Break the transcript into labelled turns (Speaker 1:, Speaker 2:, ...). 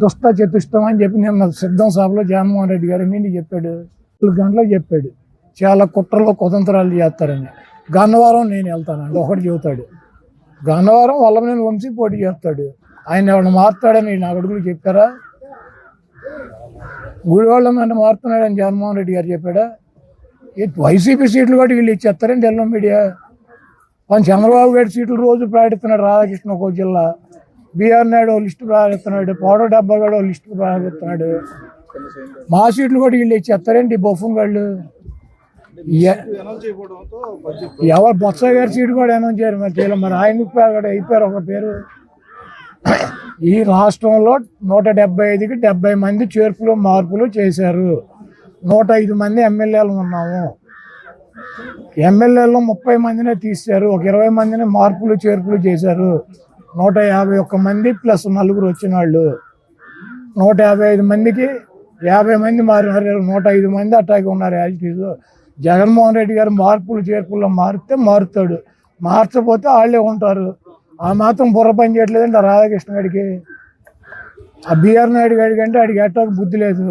Speaker 1: దుస్తా చతుష్టం అని చెప్పి నిన్న సిద్ధం సభలో జగన్మోహన్ రెడ్డి గారు ఎన్ని చెప్పాడు. నాలుగు గంటలకు చెప్పాడు. చాలా కుట్రలో కుతంత్రాలు చేస్తారని. గన్నవరం నేను వెళ్తానండి ఒకటి చెబుతాడు. గన్నవరం వల్లభనేని వంశీ పోటీ చేస్తాడు. ఆయన ఎవరిని మారుతాడని నా అడుగులు చెప్పారా? గుడివాళ్ళ మీద మారుతున్నాడని జగన్మోహన్ రెడ్డి గారు చెప్పాడా? ఈ వైసీపీ సీట్లు కూడా వీళ్ళు ఇచ్చేస్తారని ఎల్లో మీడియా. మన చంద్రబాబు గారి సీట్లు రోజు ప్రకటిస్తున్నాడు రాధాకృష్ణ ఒక జిల్లా. బీఆర్ నాయుడు లిస్టు ప్రారంభిస్తున్నాడు పౌడ డబ్బా గడు లిస్టు ప్రారంభిస్తున్నాడు మా సీట్లు కూడా వీళ్ళు ఇచ్చేస్తారేంటి ఈ వాళ్ళు ఎవరు బొత్స గారి సీటు కూడా అనౌన్స్ చేయరు మరి తెలియదు మరి ఆయన అయిపోయారు ఒక పేరు. ఈ రాష్ట్రంలో నూట డెబ్బై ఐదుకి డెబ్బై మంది చేర్పులు మార్పులు చేశారు. నూట ఐదు మంది ఎమ్మెల్యేలు ఉన్నాము. ఎమ్మెల్యేలో ముప్పై మందినే తీశారు. ఒక ఇరవై మందిని మార్పులు చేర్పులు చేశారు. నూట యాభై ఒక్క మంది ప్లస్ నలుగురు వచ్చిన వాళ్ళు నూట యాభై ఐదు మందికి యాభై మంది మారినారు. నూట ఐదు మంది అట్టాగే ఉన్నారు యాజ్ జగన్మోహన్ రెడ్డి గారు మార్పులు చేర్పుల్లో మారితే మారుతాడు. మార్చపోతే వాళ్ళే ఉంటారు. ఆ మాత్రం బుర్ర పని చేయట్లేదంటే రాధాకృష్ణ గారికి. ఆ బీఆర్ నాయుడు గారికి అంటే ఆడికి ఎట్టాకు బుద్ధి లేదు.